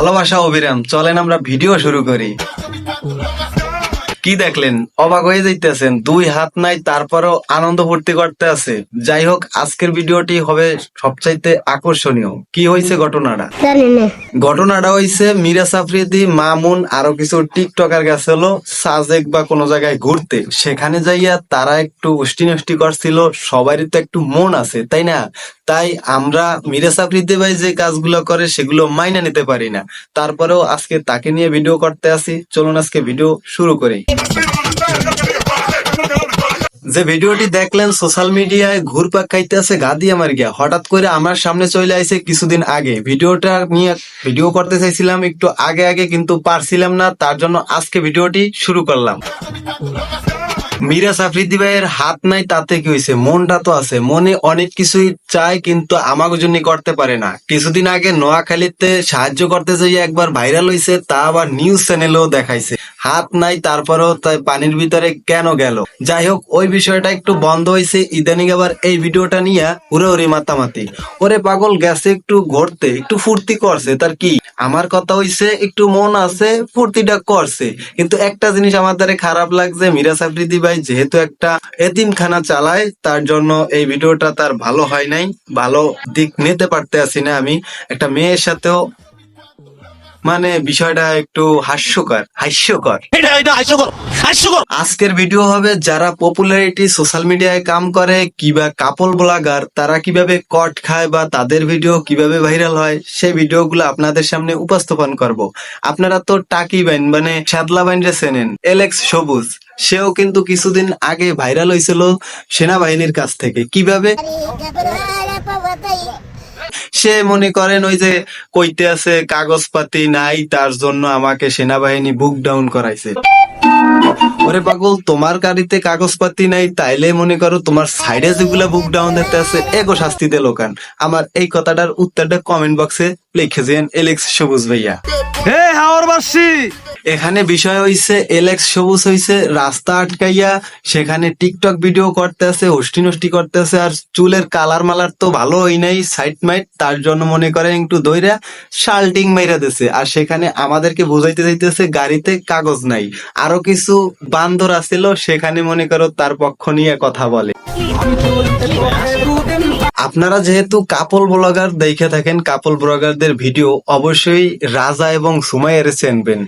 ভালোবাসা অবিরাম। চলেন আমরা ভিডিও শুরু করি। কি দেখলেন? অবাক হয়ে যাইতেছেন। দুই হাত নাই তারপরও আনন্দ ফুর্তি করতে আছে। যাই হোক আজকের ভিডিওটি হবে সবচাইতে আকর্ষণীয়। কি হয়েছে ঘটনাটা? ঘটনাটা হইছে মিরাজ আফ্রিদি মামুন আরও কিছু টিকটকার গেছে হলো সাজেক বা কোনো জায়গায় ঘুরতে। সেখানে যাইয়া তারা একটু উষ্টি নষ্টি করছিল সবারই তো একটু মন আছে তাই না? তাই আমরা মিরা আফ্রিদি ভাই যে কাজগুলো করে সেগুলো মাইনা নিতে পারি না। তারপরেও আজকে তাকে নিয়ে ভিডিও করতে আসি। চলুন আজকে ভিডিও শুরু করি। যে ভিডিওটি দেখলেন সোশ্যাল মিডিয়ায় ঘুরপাক খাইতে আছে গা দিয়ে আমার গিয়া। হঠাৎ করে আমার সামনে চলে আইছে কিছুদিন আগে। ভিডিওটা নিয়ে ভিডিও করতে চাইছিলাম একটু আগে আগে, কিন্তু পারছিলাম না, তার জন্য আজকে ভিডিওটি শুরু করলাম। মিরাজ আফ্রিদি ভাইয়ের হাত নাই, তাতে কি হয়েছে মনটা তো আছে। মনে অনেক কিছুই চায় কিন্তু আমাকে জন্য করতে পারে না। কিছুদিন আগে নোয়াখালীতে সাহায্য করতে যাই একবার ভাইরাল হয়েছে তা আবার নিউজ চ্যানেলেও দেখাইছে। হাত নাই, তারপরেও তাই পানির ভিতরে কেন গেল? যাই হোক, ওই বিষয়টা একটু বন্ধ হয়েছে ইদানিং আবার এই ভিডিওটা নিয়ে উড়ে উড়ে মাতামাতি। ওরে পাগল, গেছে একটু ঘুরতে, একটু ফুর্তি করছে, তার কি? আমার কথা হইছে, একটু মন আছে, ফুর্তিটা করছে। কিন্তু একটা জিনিস আমার খারাপ লাগছে মিরাজ আফ্রিদি ভাই যেহেতু একটা এতিমখানা চালায়, তার জন্য এই ভিডিওটা তার ভালো হয় নাই। ভালো দিক নিতে পারতে আসি না আমি। একটা মেয়ের সাথেও মানে বিষয়টা একটু হাস্যকর হাস্যকর। এটা এটা হাস্যকর হাস্যকর। আজকের ভিডিও হবে যারা পপুলারিটি সোশ্যাল মিডিয়ায় কাম করে কিবা কাপল ব্লগার তারা কীভাবে কট খায় বা তাদের ভিডিও কীভাবে ভাইরাল হয় সেই ভিডিওগুলো আপনাদের সামনে উপস্থাপন করব। আপনারা তো টাকি বাইন মানে শ্যাদলা বাইন রে চেনেন এলেক্স সবুজ। সেও কিন্তু কিছুদিন আগে ভাইরাল হয়েছিল সেনাবাহিনীর কাছ থেকে। কীভাবে? সে মনে করেন ওই যে কইতে আছে, কাগজপাতি নাই, তার জন্য আমাকে সেনাবাহিনী বুক ডাউন করাইছে। ওরে পাগল, তোমার গাড়িতে কাগজপাতি নাই, তাইলে মনে করো তোমার সাইডে যেগুলা বুক ডাউন দিতে আছে, এগো শাস্তি দে লোকান। আমার এই কথাটার উত্তরটা কমেন্ট বক্সে লিখে দিন এলেক্স সবুজ ভাইয়া। হে হাওরবাসী! এখানে বিষয় হইছে এলেক্স সবুজ হইছে, রাস্তা আটকাইয়া সেখানে টিকটক ভিডিও করতে আছে হস্টি নষ্টি করতে আছে আর চুলের কালার মালার তো ভালো হই নাই সাইড মাইট তার জন্য মনে করেন একটু দইরা শাল্টিং মাইরা দিছে। আর সেখানে আমাদেরকে বোঝাইতে যাইতেছে, গাড়িতে কাগজ নাই। আরও কিছু বান্দর আছিল, সেখানে মনে করো তার পক্ষ নিয়ে কথা বলে। আপনারা যেহেতু কাপল ব্লগার দেখে থাকেন, কাপল ব্লগারদের ভিডিও অবশ্যই রাজা এবং সুমাইয়ের চেনবেন।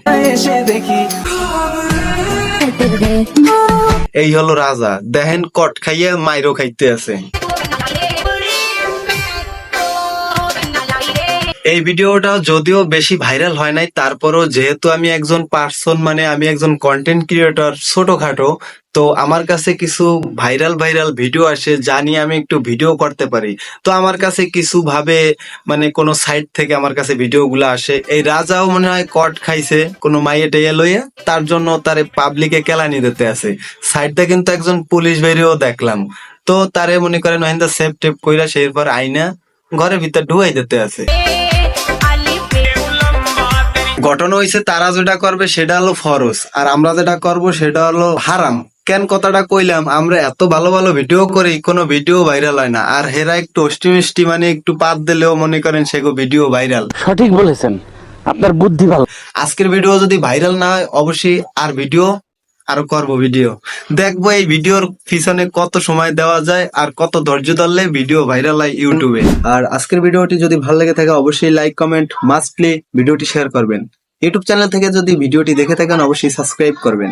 এই হলো রাজা। দেখেন কট খাইয়া মাইরো খাইতে আছে। এই ভিডিওটা যদিও বেশি ভাইরাল হয় নাই, তারপরও যেহেতু আমি একজন পার্সন মানে আমি একজন কন্টেন্ট ক্রিয়েটর ছোটখাটো, তো আমার কাছে কিছু ভাইরাল ভাইরাল ভিডিও আসে যা নিয়ে আমি একটু ভিডিও করতে পারি। তো আমার কাছে কিছু ভাবে মানে কোনো সাইট থেকে আমার কাছে ভিডিও গুলো আসে। এই রাজাও মনে হয় কট খাইছে, কোনো মাইয়ে টেয়ে লইয়ে, তার জন্য তার পাবলিকে কেলানি দিতে আছে। সাইডটা কিন্তু একজন পুলিশ বেরিয়েও দেখলাম। তো তারে মনে করেন সেফ টেপ কইরা সেই পর আইনা ঘরের ভিতর ঢুকাই দিতে আছে। ঘটনা হয়েছে তারা যেটা করবে সেটা হলো ফরজ। আর আমরা যেটা করব সেটা হলো হারাম। কেন কথাটা কইলাম আমরা এত ভালো ভালো ভিডিও করি কোনো ভিডিও ভাইরাল হয় না। আর হেরা একটু অষ্টি মিষ্টি মানে একটু পাত দিলেও মনে করেন সেগো ভিডিও ভাইরাল সঠিক বলেছেন। আপনার বুদ্ধি ভালো। আজকের ভিডিও যদি ভাইরাল না হয় অবশ্যই আর ভিডিও আরও করব ভিডিও। দেখব এই ভিডিওর পিছনে কত সময় দেওয়া যায় আর কত ধৈর্য ধরলে ভিডিও ভাইরাল হয় ইউটিউবে। আর আজকের ভিডিওটি যদি ভালো লেগে থাকে, অবশ্যই লাইক, কমেন্ট, মাস্টলি ভিডিওটি শেয়ার করবেন। ইউটিউব চ্যানেল থেকে যদি ভিডিওটি দেখে থাকেন, অবশ্যই সাবস্ক্রাইব করবেন।